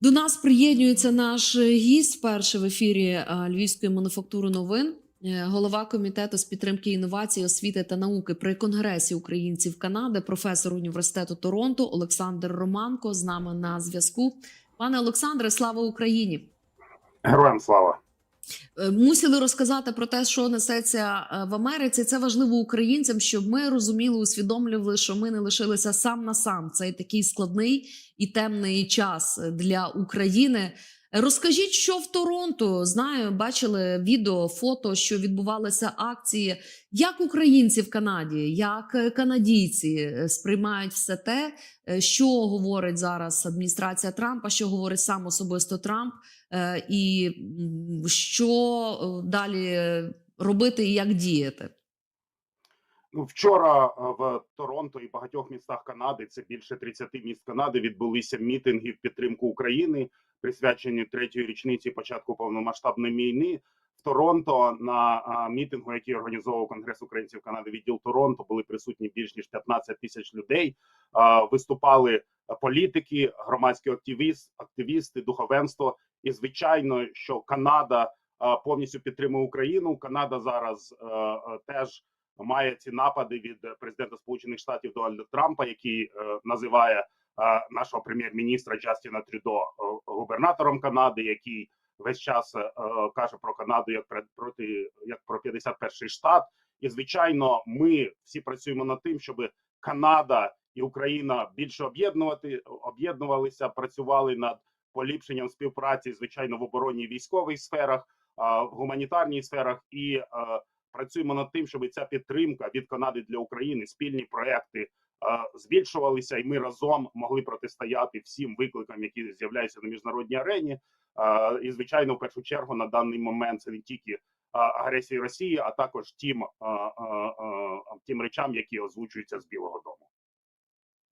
До нас приєднується наш гість вперше в ефірі е, Львівської мануфактури новин, е, голова комітету з підтримки інновацій, освіти та науки при конгресі українців Канади, професор університету Торонто Олександр Романко з нами на зв'язку. Пане Олександре, слава Україні! Героям слава. Е, Мусили розказати про те, що несеться е, в Америці. Це важливо українцям, щоб ми розуміли, усвідомлювали, що ми не лишилися сам на сам. Цей такий складний і темний час для України. Розкажіть, що в Торонто знаю, бачили відео, фото, що відбувалися акції. Як українці в Канаді, як е, канадійці е, сприймають все те, е, що говорить зараз адміністрація Трампа, що говорить сам особисто Трамп, і що далі робити і як діяти? Ну, вчора в Торонто і багатьох містах Канади, це більше 30 міст Канади, відбулися мітинги в підтримку України, присвячені третьої річниці початку повномасштабної війни. В Торонто на а, мітингу, який організовував Конгрес українців Канади, відділ Торонто, були присутні більш ніж 15 тисяч людей. А, Виступали політики, громадські активіст, активісти, духовенство. І звичайно, що Канада а, повністю підтримує Україну. Канада зараз а, а, теж має ці напади від президента Сполучених Штатів Дональда Трампа, який е, називає нашого прем'єр-міністра Джастіна Трюдо е, губернатором Канади, який весь час е, каже про Канаду як проти як про 51-й штат. І звичайно, ми всі працюємо над тим, щоб Канада і Україна більше об'єднувати об'єднувалися, працювали над поліпшенням співпраці, звичайно, в оборонній і військовій сферах, в гуманітарній сферах і е, працюємо над тим, щоб ця підтримка від Канади для України, спільні проекти е, збільшувалися, і ми разом могли протистояти всім викликам, які з'являються на міжнародній арені. І звичайно, в першу чергу на даний момент це не тільки агресії Росії, а також тим, тим речам, які озвучуються з Білого Дому.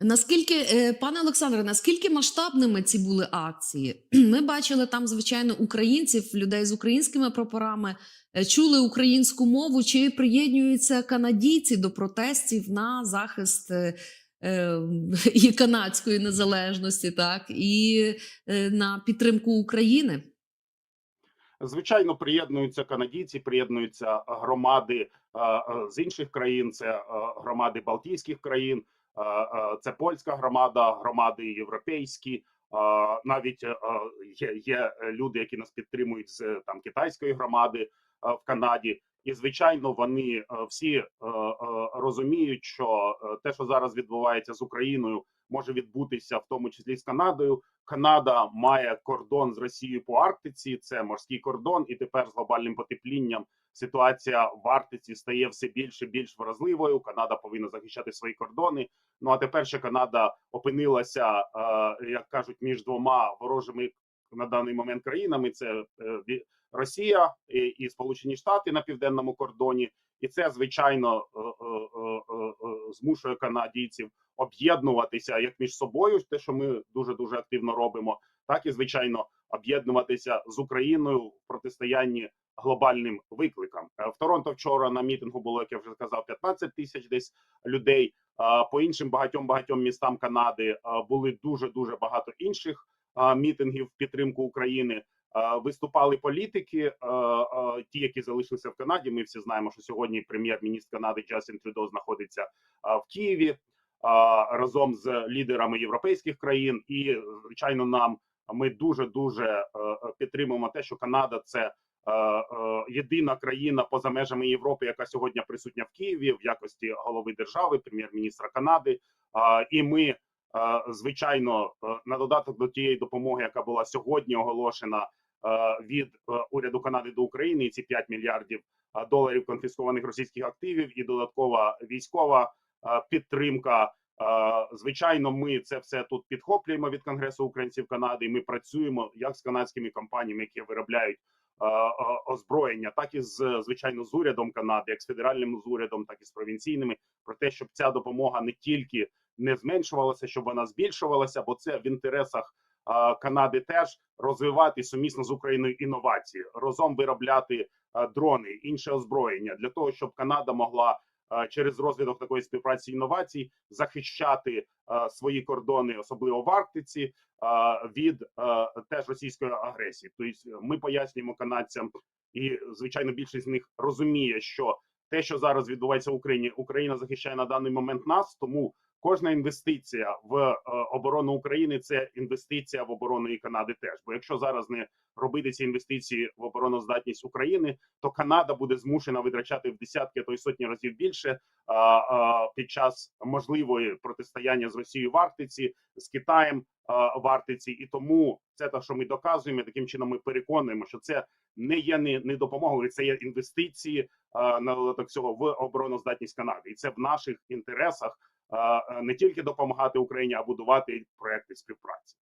Наскільки, е, пане Олександре, наскільки масштабними ці були акції? Ми бачили там, звичайно, українців, людей з українськими прапорами, е, чули українську мову. Чи приєднуються канадійці до протестів на захист е, і канадської незалежності, так і на підтримку України? Звичайно, приєднуються канадійці, приєднуються громади з інших країн. Це громади Балтійських країн, це польська громада, громади європейські. е, Навіть е, є, є люди, які нас підтримують з е, там китайської громади е, в Канаді. І звичайно, вони е, всі е, е, розуміють, що е, те, що зараз відбувається з Україною, може відбутися в тому числі з Канадою. Канада має кордон з Росією по Арктиці. Це морський кордон, і тепер з глобальним потеплінням ситуація в Арктиці стає все більше і більш вразливою. Канада повинна захищати свої кордони. Ну а тепер ще Канада опинилася, е, як кажуть, між двома ворожими на даний момент країнами. Це е, Росія і, Сполучені Штати на південному кордоні, і це звичайно е, змушує канадійців об'єднуватися як між собою, те, що ми дуже дуже активно робимо, так і звичайно об'єднуватися з Україною в протистоянні глобальним викликам. Е, В Торонто вчора на мітингу було, як я вже сказав, 15 тисяч десь людей. По іншим багатьом багатьом містам Канади були дуже дуже багато інших мітингів в підтримку України. Виступали політики, ті, які залишилися в Канаді. Ми всі знаємо, що сьогодні прем'єр-міністр Канади Джастін Трюдо знаходиться в Києві разом з лідерами європейських країн. І звичайно, нам ми дуже дуже підтримуємо те, що Канада це е, е, єдина країна поза межами Європи, яка сьогодні присутня в Києві в якості голови держави, прем'єр-міністра Канади. І ми, е, звичайно, е, на додаток до тієї допомоги, яка була сьогодні оголошена е, від е, уряду Канади до України, ці 5 мільярдів е, доларів конфіскованих російських активів, і додаткова військова е, підтримка. Е, Звичайно, ми це все тут підхоплюємо від Конгресу українців Канади. і Ми працюємо як з канадськими компаніями, які виробляють е, е, озброєння, так і з звичайно з урядом Канади, як з федеральним з урядом, так і з провінційними, про те, щоб ця допомога не тільки не зменшувалася, щоб вона збільшувалася, бо це в інтересах Канади теж розвивати сумісно з Україною інновації, разом виробляти дрони, інше озброєння для того, щоб Канада могла через розвиток такої співпраці інновацій захищати е, свої кордони, особливо в Арктиці, е, від е, теж російської агресії. Тобто ми пояснюємо канадцям, і звичайно більшість з них розуміє, що те, що зараз відбувається в Україні, Україна захищає на даний момент нас, тому кожна інвестиція в е, оборону України це інвестиція в оборону і Канади теж. Бо якщо зараз не робити ці інвестиції в обороноздатність України, то Канада буде змушена витрачати в десятки, а то й сотні разів більше а, під час можливої протистояння з Росією в Арктиці, з Китаєм а, в Арктиці, і тому це те, що ми доказуємо. Таким чином ми переконуємо, що це не є не, не допомогою, це є інвестиції на додаток цього в обороноздатність Канади, і це в наших інтересах не тільки допомагати Україні, а будувати проекти співпраці.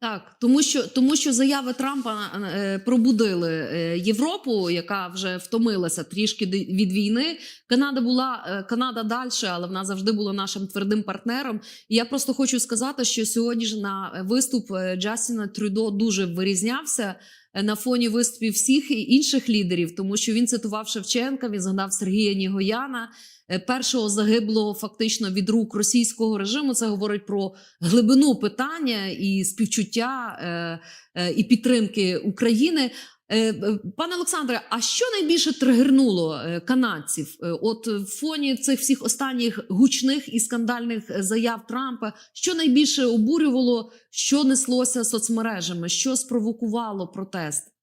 Так, тому що тому що заяви Трампа е, пробудили е, Європу, яка вже втомилася трішки від війни. Канада була е, Канада далі, але вона завжди була нашим твердим партнером. І я просто хочу сказати, що сьогодні ж на виступ е, Джастіна Трюдо дуже вирізнявся е, на фоні виступів всіх інших лідерів, тому що він цитував Шевченка, він згадав Сергія Нігояна. е, Першого загиблого фактично від рук російського режиму це говорить про глибину питання і співчуття е, е, і підтримки України. Е, е, Пане Олександре, а що найбільше тригернуло е, канадців? От в фоні цих всіх останніх гучних і скандальних заяв Трампа, що найбільше обурювало, що неслося соцмережами, що спровокувало протест?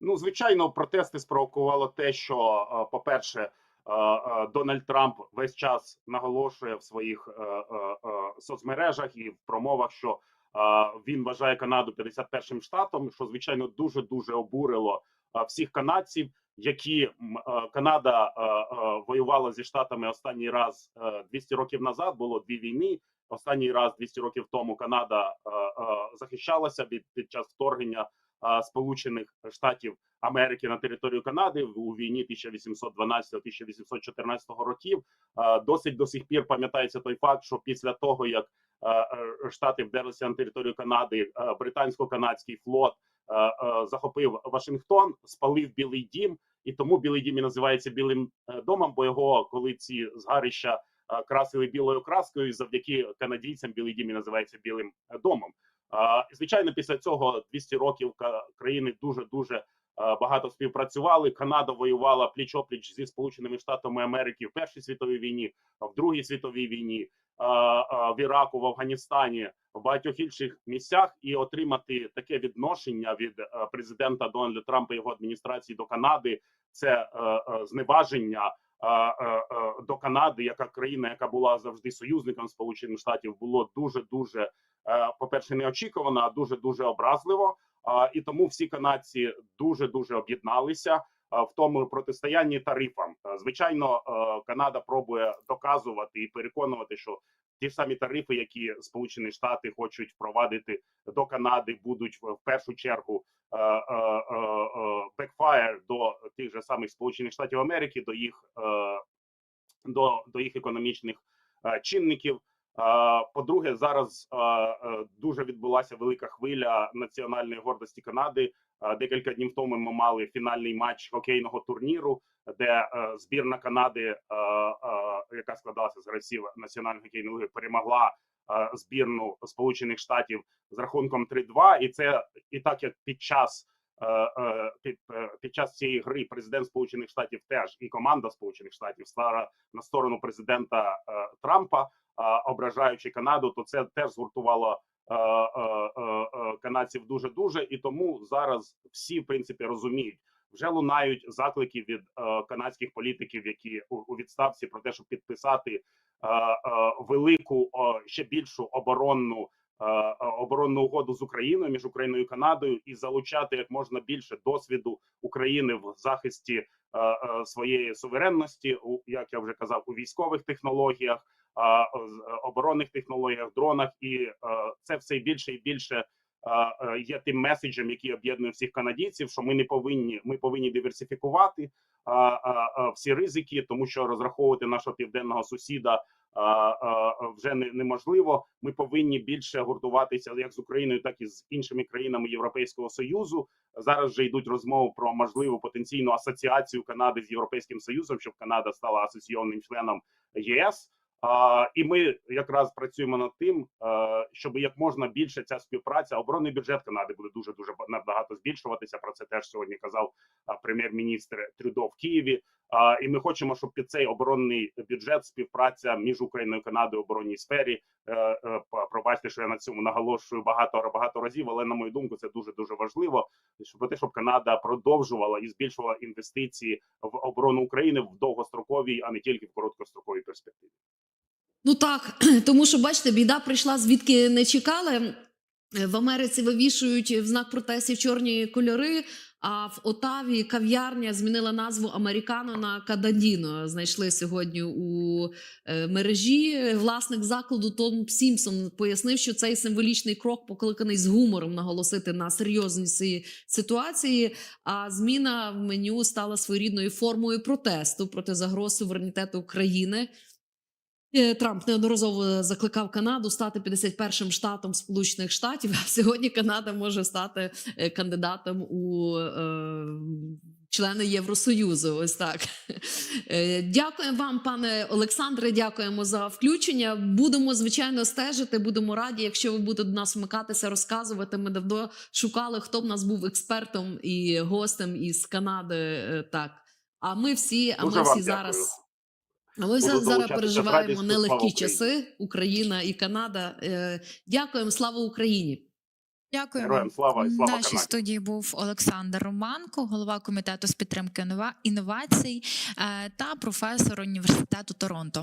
Ну, звичайно, протести спровокувало те, що, по-перше, Дональд Трамп весь час наголошує в своїх соцмережах і в промовах, що він вважає Канаду 51-м штатом, що звичайно дуже дуже обурило е, всіх канадців, які е, Канада е, е, воювала зі штатами останній раз е, 200 років назад. Було дві війни. Останній раз 200 років тому Канада е, е, захищалася від під час вторгнення Сполучених Штатів Америки на територію Канади у війні 1812-1814 років. Досить до сих пір пам'ятається той факт, що після того як е, Штати вдерлися на територію Канади, британсько-канадський флот захопив Вашингтон, спалив Білий Дім, і тому Білий Дім і називається Білим е, домом, бо його коли ці згарища красили білою краскою, і завдяки канадійцям Білий Дім і називається Білим е, домом. Звичайно, після цього 200 років країни дуже дуже багато співпрацювали. Канада воювала пліч-опліч зі Сполученими Штатами Америки в Першій світовій війні, в Другій світовій війні, в Іраку, в Афганістані, в багатьох інших місцях, і отримати таке відношення від е, президента Дональда Трампа і його адміністрації до Канади це е, е, зневаження. Е, е, е, До Канади, яка країна, яка була завжди союзником Сполучених Штатів, було дуже дуже е, по перше, неочікувано, а дуже дуже образливо. І тому всі канадці дуже дуже об'єдналися в тому протистоянні тарифам. Звичайно, е, Канада пробує доказувати і переконувати, що ті ж самі тарифи, які Сполучені Штати хочуть впровадити до Канади, будуть в першу чергу бекфаєр до тих же самих Сполучених Штатів Америки, до їх е, до, до їх економічних е, чинників. Е, По-друге, зараз е, е, дуже відбулася велика хвиля національної гордості Канади. Е, Декілька днів тому ми мали фінальний матч хокейного турніру, де е, збірна Канади, е, яка складалася з гравців національної хокейної ліги, перемогла збірну Сполучених Штатів з рахунком 3-2. І це і так як під час. Під, під час цієї гри президент Сполучених Штатів теж і команда Сполучених Штатів стала на сторону президента Трампа, ображаючи Канаду, то це теж згуртувало канадців дуже дуже і тому зараз всі в принципі розуміють. Вже лунають заклики від е, канадських політиків, які у, у відставці про те, щоб підписати е, е, велику е, ще більшу оборонну е, е, оборонну угоду з Україною між Україною і Канадою і залучати як можна більше досвіду України в захисті е, е, своєї суверенності, у як я вже казав, у військових технологіях, е, оборонних технологіях, дронах, і е, це все більше і більше е, е, є тим меседжем, який об'єднує всіх канадійців, що ми не повинні, ми повинні диверсифікувати всі ризики, тому що розраховувати нашого південного сусіда вже не, неможливо. Ми повинні більше гуртуватися як з Україною, так і з іншими країнами Європейського союзу. Зараз вже йдуть розмови про можливу потенційну асоціацію Канади з Європейським Союзом, щоб Канада стала асоційованим членом ЄС. І ми якраз працюємо над тим, щоб як можна більше ця співпраця, оборонний бюджет Канади буде дуже дуже набагато збільшуватися. Про це теж сьогодні казав прем'єр-міністр Трюдо в Києві. І ми хочемо, щоб під цей оборонний бюджет співпраця між Україною і Канадою в оборонній сфері. Е, е, пробачте, що я на цьому наголошую багато багато разів, але на мою думку, це дуже дуже важливо. Щоб те, щоб Канада продовжувала і збільшувала інвестиції в оборону України в довгостроковій, а не тільки в короткостроковій перспективі. Ну так, тому що бачите, біда прийшла звідки не чекали. Е, В Америці вивішують в знак протестів чорні кольори. А в Отаві кав'ярня змінила назву Американо на Кададіно. Знайшли сьогодні у е, мережі. Власник закладу Том Сімпсон пояснив, що цей символічний крок покликаний з гумором наголосити на серйозності ситуації. А зміна в меню стала своєрідною формою протесту проти загроз суверенітету України. Е, Трамп неодноразово закликав Канаду стати 51-м штатом Сполучених Штатів. А сьогодні Канада може стати е, кандидатом у е, члени Євросоюзу. Ось так. Е, Дякуємо вам, пане Олександре. Дякуємо за включення. Будемо звичайно стежити. Будемо раді, якщо ви будете до нас вмикатися, розказувати. Ми давно шукали, хто б нас був експертом і гостем із Канади. Так. А ми всі, а ми всі зараз. А ми зараз переживаємо нелегкі часи. Україна і Канада. Е, Дякуємо, слава Україні! Дякую. Героям слава і В слава нашій Канаді. студії був Олександр Романко, голова комітету з підтримки інновацій е, та професор університету Торонто.